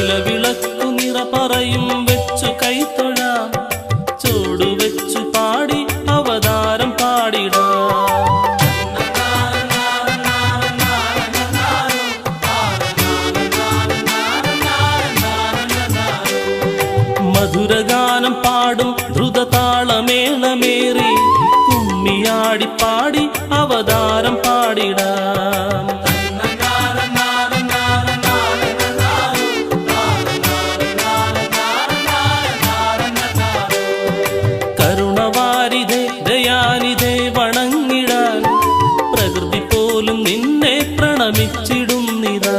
നിലവിളക്കു നിറ പറയും വെച്ചു കൈത്തൊഴ ചൂടു വെച്ചു പാടി അവതാരം പാടിടാ. മധുരഗാനം പാടും ധ്രുതതാളമേളമേറി കുമ്മിയാടി പാടി അവതാരം പാടി പ്രണമിച്ചിടുന്നിതാ